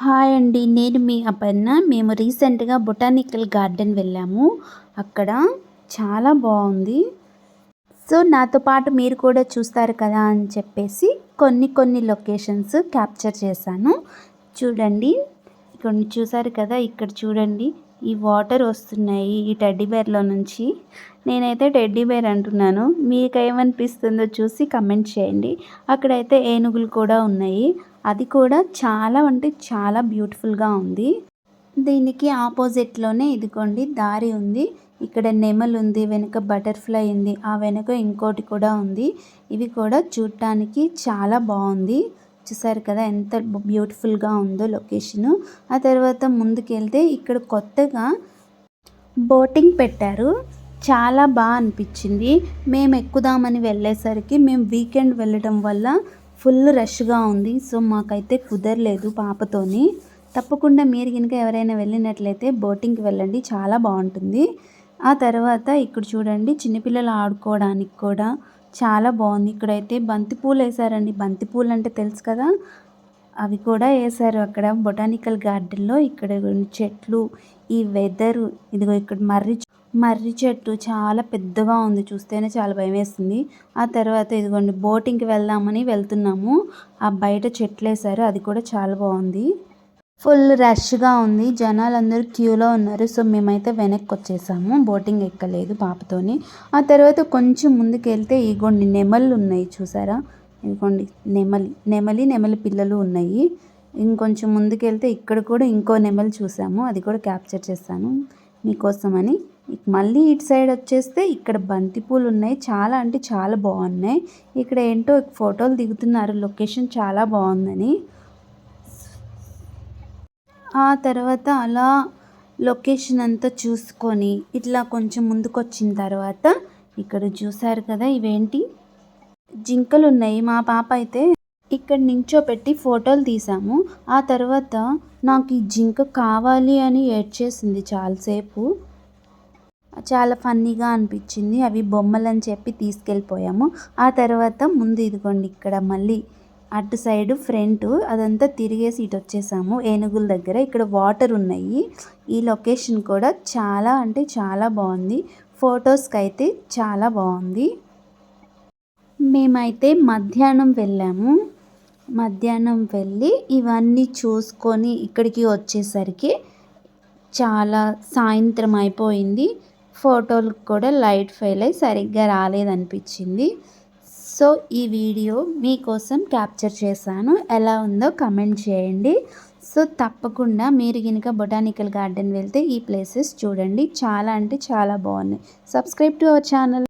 Hi అండి. నేను మీ అపర్ణ. మేము రీసెంట్గా బొటానికల్ గార్డెన్ వెళ్ళాము. అక్కడ చాలా బాగుంది. సో నాతో పాటు మీరు కూడా చూస్తారు కదా అని చెప్పేసి కొన్ని కొన్ని లొకేషన్స్ క్యాప్చర్ చేశాను. చూడండి. కొన్ని చూసారు కదా? ఇక్కడ చూడండి. ఈ వాటర్ వస్తున్నాయి. ఈ టెడ్డీ బేర్లో నుంచి. నేనైతే టెడ్డీ బేర్ అంటున్నాను. మీకు ఏమనిపిస్తుందో చూసి కమెంట్ చేయండి. అక్కడైతే ఏనుగులు కూడా ఉన్నాయి. అది కూడా చాలా అంటే చాలా బ్యూటిఫుల్గా ఉంది. దీనికి ఆపోజిట్లోనే ఇదిగోండి దారి ఉంది. ఇక్కడ నెమలు ఉంది వెనుక బటర్ఫ్లై ఉంది ఆ వెనుక ఇంకోటి కూడా ఉంది. ఇవి కూడా చూడటానికి చాలా బాగుంది. చూసారు కదా ఎంత బ్యూటిఫుల్గా ఉందో లొకేషను ఆ తర్వాత ముందుకెళ్తే ఇక్కడ కొత్తగా బోటింగ్ పెట్టారు. చాలా బాగా అనిపించింది. మేము ఎక్కుదామని వెళ్ళేసరికి మేము వీకెండ్ వెళ్ళడం వల్ల ఫుల్ రష్గా ఉంది. సో మాకైతే కుదరలేదు పాపతోని. తప్పకుండా మీరు కనుక ఎవరైనా వెళ్ళినట్లయితే బోటింగ్కి వెళ్ళండి. చాలా బాగుంటుంది. ఆ తర్వాత ఇక్కడ చూడండి చిన్నపిల్లలు ఆడుకోవడానికి కూడా చాలా బాగుంది. ఇక్కడైతే బంతిపూలు వేసారండి బంతిపూలు అంటే తెలుసు కదా? అవి కూడా వేసారు అక్కడ. బొటానికల్ గార్డెన్లో ఇక్కడ చెట్లు ఈ వెదరు ఇదిగో ఇక్కడ మర్రి మర్రి చెట్టు చాలా పెద్దగా ఉంది. చూస్తేనే చాలా భయం వేస్తుంది. ఆ తర్వాత ఇదిగోండి బోటింగ్కి వెళ్దామని వెళ్తున్నాము. ఆ బయట చెట్లు వేసారు అది కూడా చాలా బాగుంది. ఫుల్ రష్గా ఉంది. జనాలు అందరూ క్యూలో ఉన్నారు. సో మేమైతే వెనక్కి వచ్చేసాము బోటింగ్ ఎక్కలేదు పాపతోని. ఆ తర్వాత కొంచెం ముందుకు వెళ్తే ఇగోండి నెమళ్ళు ఉన్నాయి. చూసారా? ఇదిగోండి నెమలి నెమలి నెమలి పిల్లలు ఉన్నాయి. ఇంకొంచెం ముందుకు వెళ్తే ఇక్కడ కూడా ఇంకో నెమలి చూసాము. అది కూడా క్యాప్చర్ చేస్తాను మీకోసమని. మళ్ళీ ఇటు సైడ్ వచ్చేస్తే ఇక్కడ బంతిపూలు ఉన్నాయి చాలా అంటే చాలా బాగున్నాయి. ఇక్కడ ఏంటో ఫోటోలు దిగుతున్నారు. లొకేషన్ చాలా బాగుందని. ఆ తర్వాత అలా లొకేషన్ అంతా చూసుకొని ఇట్లా కొంచెం ముందుకు వచ్చిన తర్వాత ఇక్కడ చూసారు కదా ఇవేంటి? జింకలు ఉన్నాయి మా పాప అయితే ఇక్కడ నించోపెట్టి ఫోటోలు తీసాము ఆ తర్వాత నాకు ఈ జింక కావాలి అని ఏడ్చేసింది చాలాసేపు. చాలా ఫన్నీగా అనిపించింది. అవి బొమ్మలు అని చెప్పి తీసుకెళ్ళిపోయాము. ఆ తర్వాత ముందు ఇదిగోండి ఇక్కడ మళ్ళీ అటు సైడ్ ఫ్రంట్ అదంతా తిరిగేసి ఇటు వచ్చేసాము. ఏనుగుల దగ్గర ఇక్కడ వాటర్ ఉన్నాయి. ఈ లొకేషన్ కూడా చాలా అంటే చాలా బాగుంది. ఫొటోస్కి అయితే చాలా బాగుంది. మేమైతే మధ్యాహ్నం వెళ్ళాము. మధ్యాహ్నం వెళ్ళి ఇవన్నీ చూసుకొని ఇక్కడికి వచ్చేసరికి చాలా సాయంత్రం అయిపోయింది. ఫోటోలు కూడా లైట్ ఫెయిల్ అయ్యి సరిగ్గా రాలేదనిపించింది. సో ఈ వీడియో మీకోసం క్యాప్చర్ చేశాను. ఎలా ఉందో కమెంట్ చేయండి. సో తప్పకుండా మీరు కనుక బొటానికల్ గార్డెన్ వెళ్తే ఈ ప్లేసెస్ చూడండి. చాలా అంటే చాలా బాగున్నాయి. Subscribe to our channel.